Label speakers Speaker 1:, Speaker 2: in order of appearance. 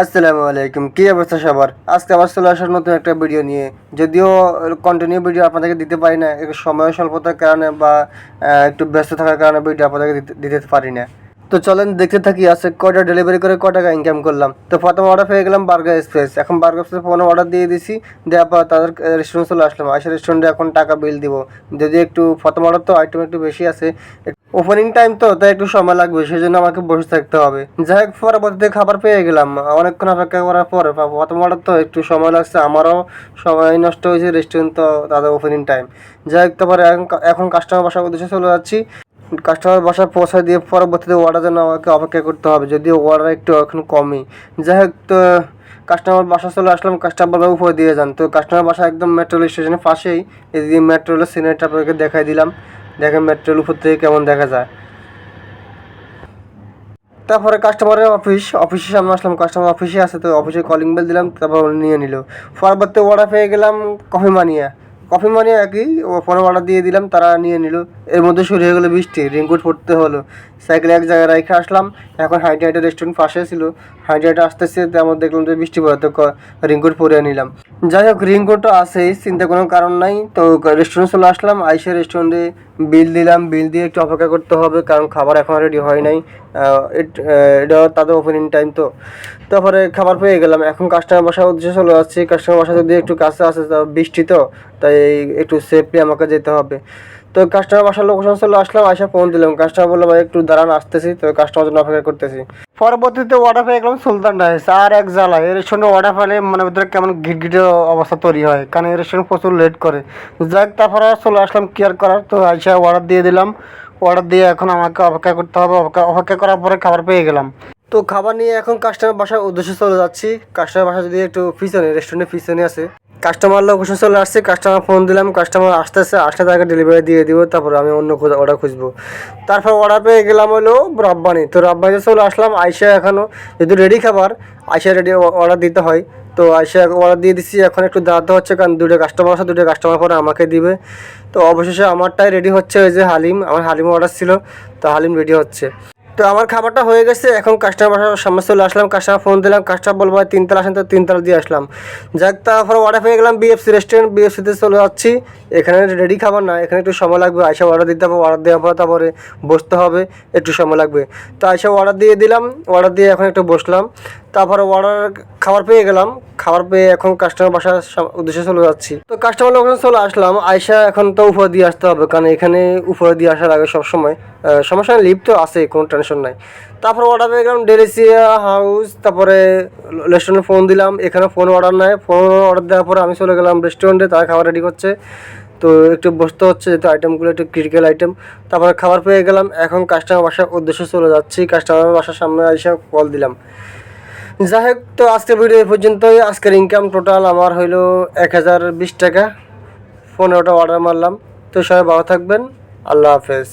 Speaker 1: আসসালামু আলাইকুম, কী অবস্থা সবার? আজকে আবার চলে আসার নতুন একটা ভিডিও নিয়ে। যদিও কন্টিনিউ ভিডিও আপনাদেরকে দিতে পারি না, একটু সময় স্বল্পতার কারণে বা একটু ব্যস্ত থাকার কারণে ভিডিও আপনাদেরকে দিতে- পারি না। তো চলেন দেখতে থাকি, আজকে কয়টা ডেলিভারি করে কয় টাকা ইনকাম করলাম। তো প্রথম অর্ডার পেয়ে গেলাম বার্গার এক্সপ্রেস এখন বার্গার এক্সপ্রেস ফোনে অর্ডার দিয়ে দিছি, দেওয়ার পর তাদের রেস্টুরেন্ট চলে আসলাম। আসে রেস্টুরেন্টে এখন টাকা বিল দিব। যদি একটু প্রথম অর্ডার তো আইটেম একটু বেশি আছে ওপেনিং টাইম তো, তাই একটু সময় লাগবে সেই জন্য আমাকে বসে থাকতে হবে। যাই হোক, পরবর্তীতে খাবার পেয়ে গেলাম। অনেকক্ষণ অপেক্ষা করার পর প্রথম অর্ডার তো একটু সময় লাগছে, আমারও সময় নষ্ট হয়েছে রেস্টুরেন্ট তো, তাদের ওপেনিং টাইম যাই হোক, তারপরে এখন কাস্টমার বাসার উদ্দেশ্যে চলে যাচ্ছি। কাস্টমার বাসায় পৌঁছায় দিয়ে পরবর্তীতে অর্ডার জন্য আমাকে অপেক্ষা করতে হবে, যদিও অর্ডার একটু এখন কমই। যাই হোক, তো কাস্টমার বাসা চলে আসলাম কাস্টমার উপরে দিয়ে যান। তো কাস্টমার বাসা একদম মেট্রো রেল স্টেশনের পাশেই, এদিকে মেট্রো রেলের সিনেটটা আপনাকে দেখাই দিলাম। দেখেন মেট্রো রেল উপর থেকে কেমন দেখা যায়। তারপরে কাস্টমারের অফিস অফিসের সামনে আসলাম কাস্টমার অফিসে আছে তো অফিসে কলিং বেল দিলাম, তারপর নিয়ে নিল। পরবর্তী অর্ডার পেয়ে গেলাম কফি মানিয়া কফি মানিয়া একই ফোনে অর্ডার দিয়ে দিলাম, তারা নিয়ে নিল। এর মধ্যে শুরু হয়ে গেলো বৃষ্টি রেনকোট পড়তে হলো। সাইকেলে এক জায়গায় রেখে আসলাম, এখন হাইটে হাইটে রেস্টুরেন্ট পাশে ছিল। হাইটে হাইটে আসতেছে তেমন দেখলাম যে বৃষ্টি পড়ে তো রেনকোট পরে নিলাম। যাই হোক রেনকোটও আছেই, চিন্তা কোনো কারণ নাই। তো রেস্টুরেন্ট চলে আসলাম, আইসে রেস্টুরেন্টে বিল দিলাম, বিল দিয়ে একটু অপেক্ষা করতে হবে, কারণ খাবার এখন রেডি হয় নাই। এট- তাদের ওপেনিং টাইম তো। তারপরে খাবার পেয়ে গেলাম। এখন কাস্টমার বাসার উদ্দেশ্যে চলে আসছি কাস্টমার বাসা যদি একটু কাছে আসে বৃষ্টি তো, তাই একটু সেফলি আমাকে যেতে হবে। তো কাস্টমার বাসার লোকেশন চলে আসলাম আসা ফোন দিলাম। কাস্টমার বলল, ভাই, একটু দাঁড়ান, আসতেছি। তো কাস্টমার জন্য অপেক্ষা করতেছি। পরবর্তীতে অর্ডার পেয়ে গেলাম সুলতান রাইস আর এক জ্বালা। এর সঙ্গে অর্ডার পেলে মনে ভিতরে কেমন ঘিটঘিটে অবস্থা তৈরি হয়, কারণ এর সঙ্গে প্রচুর লেট করে। যাক, তারপরে চলে আসলাম কেয়ার করার। তো আইসা অর্ডার দিয়ে দিলাম। অর্ডার দিয়ে এখন আমাকে অপেক্ষা করতে হবে। অপেক্ষা অপেক্ষা করার পরে খাবার পেয়ে গেলাম। তো খাবার নিয়ে এখন কাস্টমার বাসার উদ্দেশ্যে চলে যাচ্ছি। কাস্টমার বাসা যদি একটু পিছনে রেস্টুরেন্টের পিছনে আছে কাস্টমার লোকেশন চলে আসছে কাস্টমার ফোন দিলাম কাস্টমার আসতেছে, আসলে তাকে ডেলিভারি দিয়ে দিব, তারপর আমি অন্য অর্ডার খুঁজবো। তারপর অর্ডার পেয়ে গেলাম হলো রব্বানি। তো রব্বানিতে চলে আসলাম আইসা এখনও যদি রেডি খাবার আইসা রেডি অর্ডার দিতে হয়। তো আইসা অর্ডার দিয়ে দিচ্ছি এখন একটু দাঁড়াতে হচ্ছে, কারণ দুটো কাস্টমার আছে দুটো কাস্টমার পরে আমাকে দিবে। তো অবশেষে আমারটাই রেডি হচ্ছে ওই যে হালিম, আমার হালিম অর্ডার ছিল, তো হালিম রেডি হচ্ছে। তো আমার খাবারটা হয়ে গেছে, এখন কাস্টমার সামনে চলে আসলাম কাস্টমার ফোন দিলাম কাস্টমার বলব তিনতলা আসেন তো তিনতলা দিয়ে আসলাম। যাক, তারপর অর্ডার পেয়ে গেলাম বিএফসি রেস্টুরেন্ট বিএফসিতে চলে যাচ্ছি। এখানে রেডি খাবার না, এখানে একটু সময় লাগবে। আইসা অর্ডার দিতে হবে অর্ডার দেওয়ার পর তারপরে বসতে হবে, একটু সময় লাগবে। তো আইসা অর্ডার দিয়ে দিলাম অর্ডার দিয়ে এখন একটু বসলাম। তারপরে অর্ডার খাবার পেয়ে গেলাম। খাবার পেয়ে এখন কাস্টমার বাসার উদ্দেশ্যে চলে যাচ্ছি। তো কাস্টমার লোকেশন চলে আসলাম আইসা এখন তো উপরে দিয়ে আসতে হবে, কারণ এখানে উপরে দিয়ে আসার আগে সবসময় সমস্যা লিফট তো আছে, কোনো টেনশন নাই। তারপর অর্ডার পেয়ে গেলাম ডেলিসিয়া হাউস তারপরে রেস্টুরেন্টে ফোন দিলাম, এখানে ফোন অর্ডার নাই ফোন অর্ডার দেওয়ার পরে আমি চলে গেলাম রেস্টুরেন্টে তারা খাবার রেডি করছে। তো একটু বসতে হচ্ছে, যেহেতু আইটেমগুলো একটু ক্রিটিক্যাল আইটেম তারপরে খাবার পেয়ে গেলাম, এখন কাস্টমার বাসার উদ্দেশ্যে চলে যাচ্ছি কাস্টমার বাসার সামনে এসে কল দিলাম। যাই হোক তো আজকের ভিডিও পর্যন্তই। আজকের ইনকাম টোটাল আমার হইল এক হাজার বিশ টাকা। পনেরোটা অর্ডার মারলাম। তো সবাই ভালো থাকবেন। আল্লাহ হাফেজ।